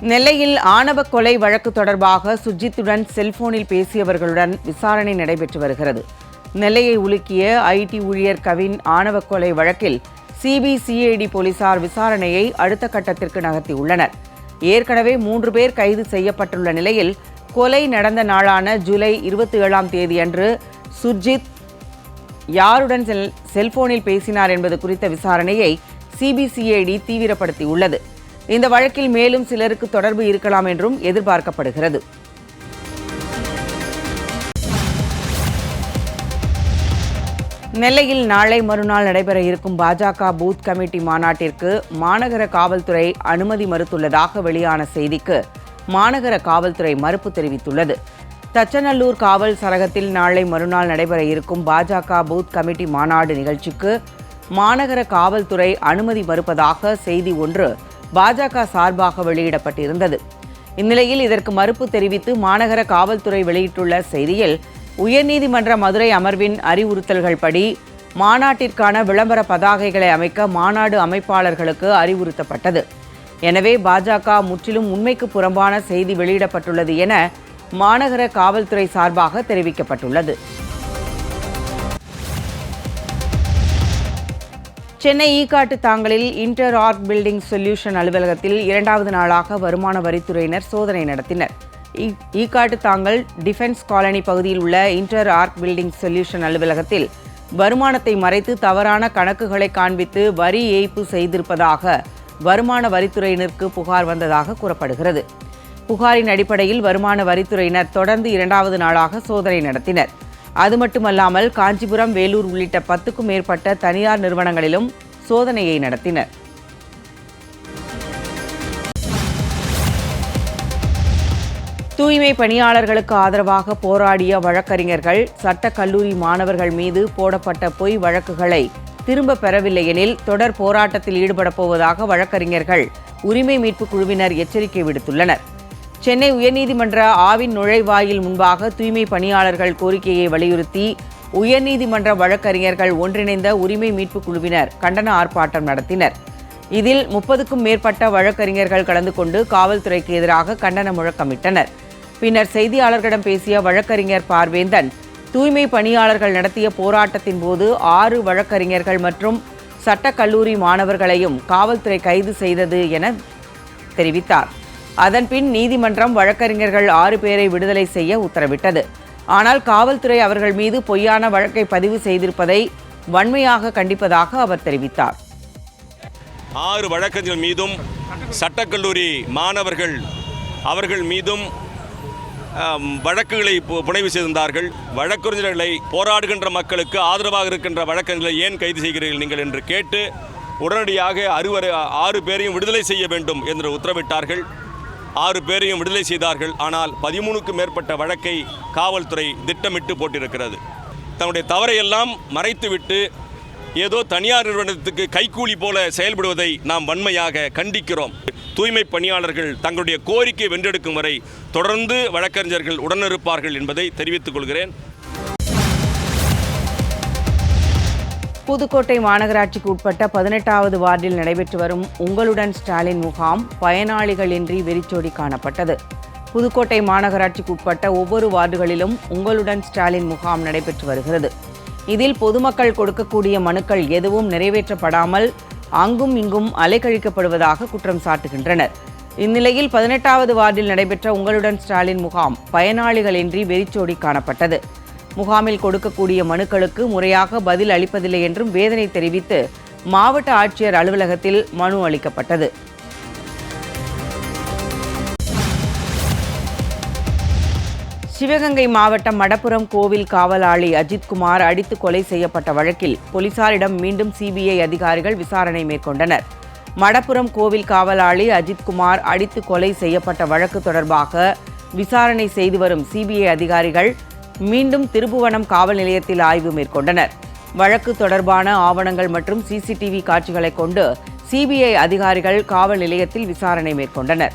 நெல்லையில் ஆணவ கொலை வழக்கு தொடர்பாக சுஜித்துடன் செல்போனில் பேசியவர்களுடன் விசாரணை நடைபெற்று வருகிறது. நெல்லையை உலுக்கிய ஐடி ஊழியர் கவின் ஆணவ கொலை வழக்கில் சிபிசிஐடி போலீசார் விசாரணையை அடுத்த கட்டத்திற்கு நகர்த்தியுள்ளனர். ஏற்கனவே மூன்று பேர் கைது செய்யப்பட்டுள்ள நிலையில் கொலை நடந்த நாளான ஜூலை இருபத்தி ஏழாம் தேதியன்று சுர்ஜித் யாருடன் செல் செல்போனில் பேசினார் என்பது குறித்த விசாரணையை சிபிசிஐடி தீவிரப்படுத்தியுள்ளது. இந்த வழக்கில் மேலும் சிலருக்கு தொடர்பு இருக்கலாம் என்றும் எதிர்பார்க்கப்படுகிறது. நெல்லையில் நாளை மறுநாள் நடைபெற இருக்கும் பாஜக பூத் கமிட்டி மாநாட்டிற்கு மாநகர காவல்துறை அனுமதி மறுத்துள்ளதாக வெளியான செய்திக்கு மாநகர காவல்துறை மறுப்பு தெரிவித்துள்ளது. தச்சநல்லூர் காவல் சரகத்தில் நாளை மறுநாள் நடைபெற இருக்கும் பாஜக பூத் கமிட்டி மாநாடு நிகழ்ச்சிக்கு மாநகர காவல்துறை அனுமதி மறுப்பதாக செய்தி ஒன்று பாஜக சார்பாக வெளியிடப்பட்டிருந்தது. இந்நிலையில் இதற்கு மறுப்பு தெரிவித்து மாநகர காவல்துறை வெளியிட்டுள்ள செய்தியில் உயர்நீதிமன்ற மதுரை அமர்வின் அறிவுறுத்தல்கள் படி மாநாட்டிற்கான விளம்பர பதாகைகளை அமைக்க மாநாடு அமைப்பாளர்களுக்கு அறிவுறுத்தப்பட்டது. எனவே பாஜக முற்றிலும் உண்மைக்கு புறம்பான செய்தி வெளியிடப்பட்டுள்ளது என மாநகர காவல்துறை சார்பாக தெரிவிக்கப்பட்டுள்ளது. சென்னை ஈகாட்டு தாங்கலில் இன்டர் ஆர்க் பில்டிங் சொல்யூஷன் அலுவலகத்தில் இரண்டாவது நாளாக வருமான வரித்துறையினர் சோதனை நடத்தினர். ஈகாட்டு ஈக்காட்டு தாங்கல் டிஃபென்ஸ் காலனி பகுதியில் உள்ள இன்டர் ஆர்க் பில்டிங் சொல்யூஷன் அலுவலகத்தில் வருமானத்தை மறைத்து தவறான கணக்குகளை காண்பித்து வரி ஏய்ப்பு செய்திருப்பதாக வருமான வரித்துறையினருக்கு புகார் வந்ததாக கூறப்படுகிறது. புகாரின் அடிப்படையில் வருமான வரித்துறையினர் தொடர்ந்து இரண்டாவது நாளாக சோதனை நடத்தினர். அது மட்டுமல்லாமல் காஞ்சிபுரம் வேலூர் உள்ளிட்ட பத்துக்கும் மேற்பட்ட தனியார் நிறுவனங்களிலும் சோதனையை நடத்தினர். தூய்மை பணியாளர்களுக்கு ஆதரவாக போராடிய வழக்கறிஞர்கள் சட்டக் கல்லூரி மாணவர்கள் மீது போடப்பட்ட பொய் வழக்குகளை திரும்ப பெறவில்லை எனில் தொடர் போராட்டத்தில் ஈடுபடப் போவதாக வழக்கறிஞர்கள் உரிமை மீட்பு குழுவினர் எச்சரிக்கை விடுத்துள்ளனர். சென்னை உயர்நீதிமன்ற ஆவின் நுழைவாயில் முன்பாக தூய்மை பணியாளர்கள் கோரிக்கையை வலியுறுத்தி உயர்நீதிமன்ற வழக்கறிஞர்கள் ஒன்றிணைந்த உரிமை மீட்பு குழுவினர் கண்டன ஆர்ப்பாட்டம் நடத்தினர். இதில் முப்பதுக்கும் மேற்பட்ட வழக்கறிஞர்கள் கலந்து கொண்டு காவல்துறைக்கு எதிராக கண்டன முழக்கமிட்டனர். பின்னர் செய்தியாளர்களிடம் பேசிய வழக்கறிஞர் பார்வேந்தன் தூய்மை பணியாளர்கள் நடத்திய போராட்டத்தின் போது ஆறு வழக்கறிஞர்கள் மற்றும் சட்டக்கல்லூரி மாணவர்களையும் காவல்துறை கைது செய்தது என தெரிவித்தார். அதன்பின் நீதிமன்றம் வழக்கறிஞர்கள் ஆறு பேரை விடுதலை செய்ய உத்தரவிட்டது. ஆனால் காவல்துறை அவர்கள் மீது பொய்யான வழக்கை பதிவு செய்திருப்பதை வன்மையாக கண்டிப்பதாக அவர் தெரிவித்தார். ஆறு வழக்கறிஞர்கள் மீதும் சட்டக்கல்லூரி மாணவர்கள் அவர்கள் மீதும் வழக்குகளை பு- புனைவு செய்திருந்தார்கள். வழக்கறிஞர்களை போராடுகின்ற மக்களுக்கு ஆதரவாக இருக்கின்ற வழக்கறிஞர்களை ஏன் கைது செய்கிறீர்கள் நீங்கள் என்று கேட்டு உடனடியாக அறுவரை ஆறு பேரையும் விடுதலை செய்ய வேண்டும் என்று உத்தரவிட்டார்கள். ஆறு பேரையும் விடுதலை செய்தார்கள். ஆனால் பதிமூணுக்கும் மேற்பட்ட வழக்கை காவல்துறை திட்டமிட்டு போட்டிருக்கிறது. தன்னுடைய தவறையெல்லாம் மறைத்துவிட்டு ஏதோ தனியார் நிறுவனத்துக்கு கைக்கூலி போல செயல்படுவதை நாம் வன்மையாக கண்டிக்கிறோம். தூய்மை பணியாளர்கள் தங்களுடைய கோரிக்கை வென்றெடுக்கும் வரை தொடர்ந்து வழக்கறிஞர்கள் உடனிருப்பார்கள் என்பதை தெரிவித்துக் கொள்கிறேன். புதுக்கோட்டை மாநகராட்சிக்கு உட்பட்ட பதினெட்டாவது வார்டில் நடைபெற்று வரும் உங்களுடன் ஸ்டாலின் முகாம் பயனாளிகளின்றி வெறிச்சோடி காணப்பட்டது. புதுக்கோட்டை மாநகராட்சிக்கு உட்பட்ட ஒவ்வொரு வார்டுகளிலும் உங்களுடன் ஸ்டாலின் முகாம் நடைபெற்று வருகிறது. இதில் பொதுமக்கள் கொடுக்கக்கூடிய மனுக்கள் எதுவும் நிறைவேற்றப்படாமல் அங்கும் இங்கும் அலைக்கழிக்கப்படுவதாக குற்றம் சாட்டுகின்றனர். இந்நிலையில் பதினெட்டாவது வார்டில் நடைபெற்ற உங்களுடன் ஸ்டாலின் முகாம் பயனாளிகளின்றி வெறிச்சோடி காணப்பட்டது. முகாமில் கொடுக்கக்கூடிய மனுக்களுக்கு முறையாக பதில் அளிப்பதில்லை என்றும் வேதனை தெரிவித்து மாவட்ட ஆட்சியர் அலுவலகத்தில் மனு அளிக்கப்பட்டது. சிவகங்கை மாவட்டம் மடப்புரம் கோவில் காவலாளி அஜித்குமார் அடித்து கொலை செய்யப்பட்ட வழக்கில் போலீசாரிடம் மீண்டும் சிபிஐ அதிகாரிகள் விசாரணை மேற்கொண்டனர். மடப்புரம் கோவில் காவலாளி அஜித்குமார் அடித்து கொலை செய்யப்பட்ட வழக்கு தொடர்பாக விசாரணை செய்து வரும் சிபிஐ அதிகாரிகள் மீண்டும் திருபுவனம் காவல் நிலையத்தில் ஆய்வு மேற்கொண்டனர். வழக்கு தொடர்பான ஆவணங்கள் மற்றும் சிசிடிவி காட்சிகளை கொண்டு சிபிஐ அதிகாரிகள் காவல் நிலையத்தில் விசாரணை மேற்கொண்டனர்.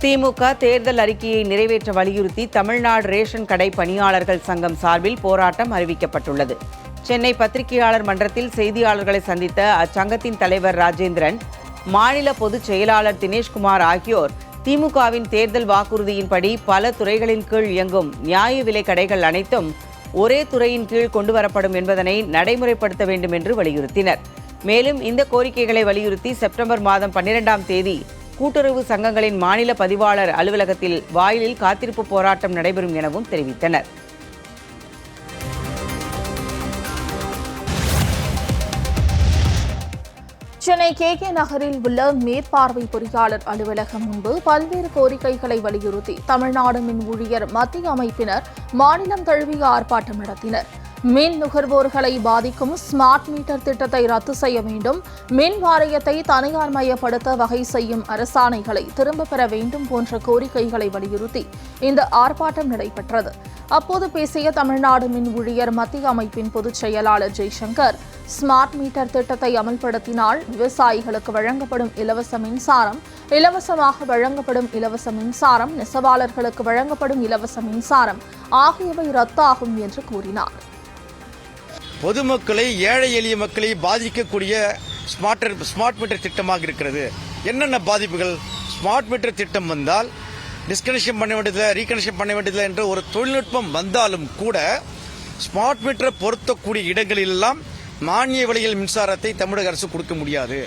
திமுக தேர்தல் அறிக்கையை நிறைவேற்ற வலியுறுத்தி தமிழ்நாடு ரேஷன் கடை பணியாளர்கள் சங்கம் சார்பில் போராட்டம் அறிவிக்கப்பட்டுள்ளது. சென்னை பத்திரிகையாளர் மன்றத்தில் செய்தியாளர்களை சந்தித்த அச்சங்கத்தின் தலைவர் ராஜேந்திரன் மாநில பொதுச் செயலாளர் தினேஷ்குமார் ஆகியோர் திமுகவின் தேர்தல் வாக்குறுதியின்படி பல துறைகளின் கீழ் இயங்கும் நியாய விலை கடைகள் அனைத்தும் ஒரே துறையின் கீழ் கொண்டுவரப்படும் என்பதனை நடைமுறைப்படுத்த வேண்டும் என்று வலியுறுத்தினர். மேலும் இந்த கோரிக்கைகளை வலியுறுத்தி செப்டம்பர் மாதம் பன்னிரெண்டாம் தேதி கூட்டுறவு சங்கங்களின் மாநில பதிவாளர் அலுவலகத்தில் வாயிலில் காத்திருப்பு போராட்டம் நடைபெறும் எனவும் தெரிவித்தனர். சென்னை கே கே நகரில் உள்ள மேற்பார்வை பொறியாளர் அலுவலகம் முன்பு பல்வேறு கோரிக்கைகளை வலியுறுத்தி தமிழ்நாடு மின் ஊழியர் மத்திய அமைப்பினர் மாநிலம் தழுவிய ஆர்ப்பாட்டம் நடத்தினர். மின் நுகர்வோர்களை பாதிக்கும் ஸ்மார்ட் மீட்டர் திட்டத்தை ரத்து செய்ய வேண்டும். மின் வாரியத்தை தனியார் மயப்படுத்த வகை செய்யும் அரசாணைகளை திரும்பப் பெற வேண்டும் போன்ற கோரிக்கைகளை வலியுறுத்தி இந்த ஆர்ப்பாட்டம் நடைபெற்றது. அப்போது பேசிய தமிழ்நாடு மின் ஊழியர் மத்திய அமைப்பின் பொதுச் செயலாளர் ஜெய்சங்கர் ஸ்மார்ட் மீட்டர் திட்டத்தை அமல்படுத்தினால் விவசாயிகளுக்கு வழங்கப்படும் இலவச மின்சாரம் இலவசமாக வழங்கப்படும் இலவச மின்சாரம் நெசவாளர்களுக்கு வழங்கப்படும் இலவச மின்சாரம் ஆகியவை ரத்தாகும் என்று கூறினார். பொதுமக்களை ஏழை எளிய மக்களை பாதிக்கக்கூடிய ஸ்மார்ட் ஸ்மார்ட் மீட்டர் திட்டமாக இருக்கிறது. என்னென்ன பாதிப்புகள்? ஸ்மார்ட் மீட்டர் திட்டம் வந்தால் டிஸ்கனெக்ஷன் பண்ண வேண்டியதில்லை ரீகனெக்ஷன் பண்ண வேண்டியதில்லை என்ற ஒரு தொழில்நுட்பம் வந்தாலும் கூட ஸ்மார்ட் மீட்டரை பொருத்தக்கூடிய இடங்களிலெல்லாம் மானிய விலையில் மின்சாரத்தை தமிழக அரசு கொடுக்க முடியாது.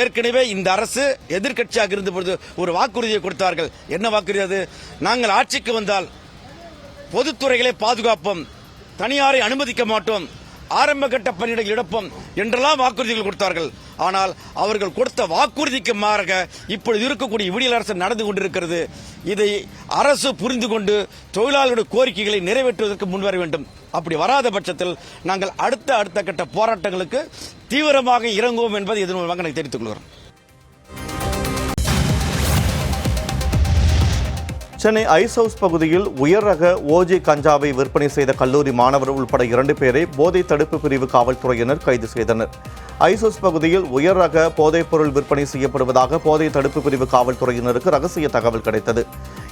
ஏற்கனவே இந்த அரசு எதிர்க்கட்சியாக இருந்தபொழுது ஒரு வாக்குறுதியை கொடுத்தார்கள். என்ன வாக்குறுதி அது? நாங்கள் ஆட்சிக்கு வந்தால் பொதுத்துறைகளை பாதுகாப்போம். தனியாரை அனுமதிக்க மாட்டோம். ஆரம்ப கட்ட பணியிடங்கள் எடுப்போம் என்றெல்லாம் வாக்குறுதிகள் கொடுத்தார்கள். ஆனால் அவர்கள் கொடுத்த வாக்குறுதிக்கு மாறாக இப்பொழுது இருக்கக்கூடிய விடியல் அரசு நடந்து கொண்டிருக்கிறது. இதை அரசு புரிந்து கொண்டு தொழிலாளர்களுடைய கோரிக்கைகளை நிறைவேற்றுவதற்கு முன்வர வேண்டும். அப்படி வராத பட்சத்தில் நாங்கள் அடுத்த அடுத்த கட்ட போராட்டங்களுக்கு தீவிரமாக இறங்குவோம் என்பதை இதன் மூலமாக நான் தெரிவித்துக் கொள்கிறோம். சென்னை ஐஸ் ஹவுஸ் பகுதியில் உயர் ரக ஓஜி கஞ்சாவை விற்பனை செய்த கல்லூரி மாணவர் உள்பட இரண்டு பேரை போதை தடுப்பு பிரிவு காவல்துறையினர் கைது செய்தனர். ஐஸ் ஹவுஸ் பகுதியில் உயர் ரக போதைப் பொருள் விற்பனை செய்யப்படுவதாக போதை தடுப்பு பிரிவு காவல்துறையினருக்கு ரகசிய தகவல் கிடைத்தது.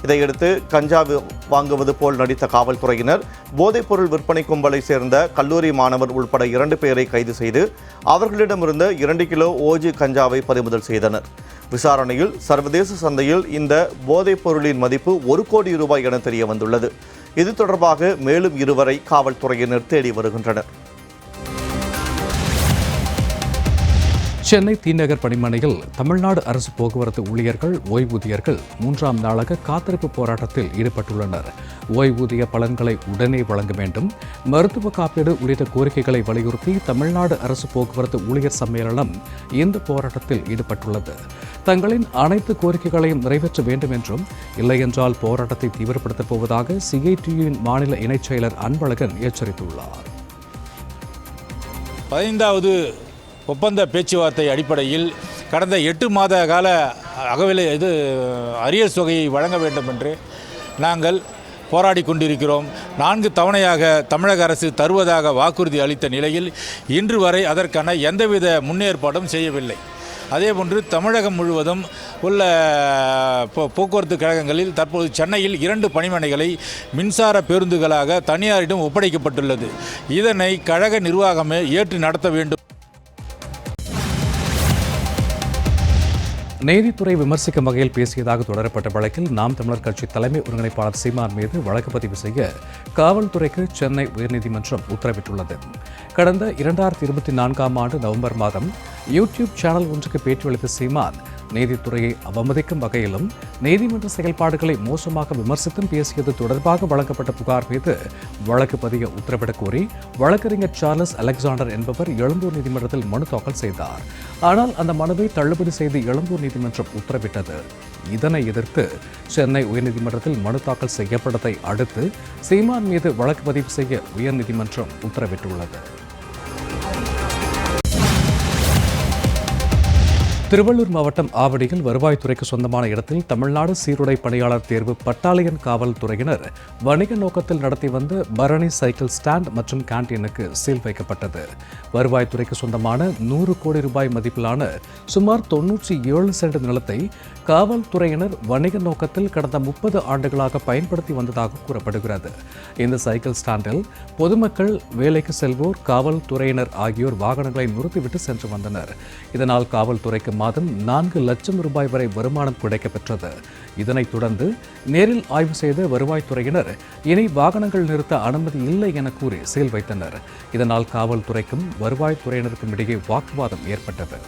இதையடுத்து கஞ்சா வாங்குவது போல் நடித்த காவல்துறையினர் போதைப் பொருள் விற்பனை கும்பலை சேர்ந்த கல்லூரி மாணவர் உள்பட இரண்டு பேரை கைது செய்து அவர்களிடமிருந்து இரண்டு கிலோ ஓஜி கஞ்சாவை பறிமுதல் செய்தனர். விசாரணையில் சர்வதேச சந்தையில் இந்த போதைப் பொருளின் மதிப்பு ஒரு கோடி ரூபாய் என தெரிய வந்துள்ளது இது தொடர்பாக மேலும் இருவரை காவல்துறையினர் தேடி வருகின்றனர். சென்னை தீநகர் பணிமனையில் தமிழ்நாடு அரசு போக்குவரத்து ஊழியர்கள் ஓய்வூதியர்கள் மூன்றாம் நாளாக காத்திருப்பு போராட்டத்தில் ஈடுபட்டுள்ளனர். ஓய்வூதிய பலன்களை உடனே வழங்க வேண்டும். மருத்துவ காப்பீடு உள்ளிட்ட கோரிக்கைகளை வலியுறுத்தி தமிழ்நாடு அரசு போக்குவரத்து ஊழியர் சம்மேளனம் இந்த போராட்டத்தில் ஈடுபட்டுள்ளது. தங்களின் அனைத்து கோரிக்கைகளையும் நிறைவேற்ற வேண்டும் என்றும் இல்லையென்றால் போராட்டத்தை தீவிரப்படுத்தப் போவதாக சிஐடியுவின் மாநில இணைச் செயலர் அன்பழகன் எச்சரித்துள்ளார். பதினைந்தாவது ஒப்பந்த பேச்சுவார்த்தை அடிப்படையில் கடந்த எட்டு மாத கால அகவிலை இது அரியர் தொகையை வழங்க வேண்டும் என்று நாங்கள் போராடி கொண்டிருக்கிறோம். நான்கு தவணையாக தமிழக அரசு தருவதாக வாக்குறுதி அளித்த நிலையில் இன்று வரை அதற்கான எந்தவித முன்னேற்பாடும் செய்யவில்லை. அதேபோன்று தமிழகம் முழுவதும் உள்ள போ- போக்குவரத்து கழகங்களில் தற்போது சென்னையில் இரண்டு பணிமனைகளை மின்சார பேருந்துகளாக தனியாரிடம் ஒப்படைக்கப்பட்டுள்ளது. இதனை கழக நிர்வாகமே ஏற்று நடத்த வேண்டும். நீதித்துறை விமர்சிக்கும் வகையில் பேசியதாக தொடரப்பட்ட வழக்கில் நாம் தமிழர் கட்சி தலைமை ஒருங்கிணைப்பாளர் சீமான் மீது வழக்கு பதிவு செய்ய காவல்துறைக்கு சென்னை உயர்நீதிமன்றம் உத்தரவிட்டுள்ளது. கடந்த இரண்டாயிரத்தி இருபத்தி நான்காம் ஆண்டு நவம்பர் மாதம் யூடியூப் சேனல் ஒன்றுக்கு பேட்டியளித்த சீமான் நீதித்துறையை அவமதிக்கும் வகையிலும் நீதிமன்ற செயல்பாடுகளை மோசமாக விமர்சித்தும் பேசியது தொடர்பாக வழங்கப்பட்ட புகார் மீது வழக்கு பதிய உத்தரவிடக் கோரி வழக்கறிஞர் சார்லஸ் அலெக்சாண்டர் என்பவர் எழும்பூர் நீதிமன்றத்தில் மனு தாக்கல் செய்தார். ஆனால் அந்த மனுவை தள்ளுபடி செய்து எழும்பூர் நீதிமன்றம் உத்தரவிட்டது. இதனை எதிர்த்து சென்னை உயர்நீதிமன்றத்தில் மனு தாக்கல் செய்யப்பட்டதை அடுத்து சீமான் மீது வழக்கு பதிவு செய்ய உயர்நீதிமன்றம் உத்தரவிட்டுள்ளது. திருவள்ளூர் மாவட்டம் ஆவடியில் வருவாய்த்துறைக்கு சொந்தமான இடத்தில் தமிழ்நாடு சீருடை பணியாளர் தேர்வு பட்டாலியன் காவல்துறையினர் வணிக நோக்கத்தில் நடத்தி வந்த பரணி சைக்கிள் ஸ்டாண்ட் மற்றும் கேண்டீனுக்கு சீல் வைக்கப்பட்டது. வருவாய்த்துறைக்கு சொந்தமான நூறு கோடி ரூபாய் மதிப்பிலான சுமார் தொன்னூற்றி ஏழு சென்ட் நிலத்தை காவல்துறையினர் வணிக நோக்கத்தில் கடந்த முப்பது ஆண்டுகளாக பயன்படுத்தி வந்ததாக கூறப்படுகிறது. இந்த சைக்கிள் ஸ்டாண்டில் பொதுமக்கள் வேலைக்கு செல்வோர் காவல்துறையினர் ஆகியோர் வாகனங்களை நிறுத்திவிட்டு சென்று வந்தனர். இதனால் காவல்துறைக்கு மாதம் நான்கு லட்சம் ரூபாய் வரை வருமானம் கிடைக்கப்பெற்றது. இதனைத் தொடர்ந்து நேரில் ஆய்வு செய்த வருவாய்த்துறையினர் இனி வாகனங்கள் நிறுத்த அனுமதி இல்லை என கூறி சீல் வைத்தனர். இதனால் காவல்துறைக்கும் வருவாய்த்துறையினருக்கும் இடையே வாக்குவாதம் ஏற்பட்டது.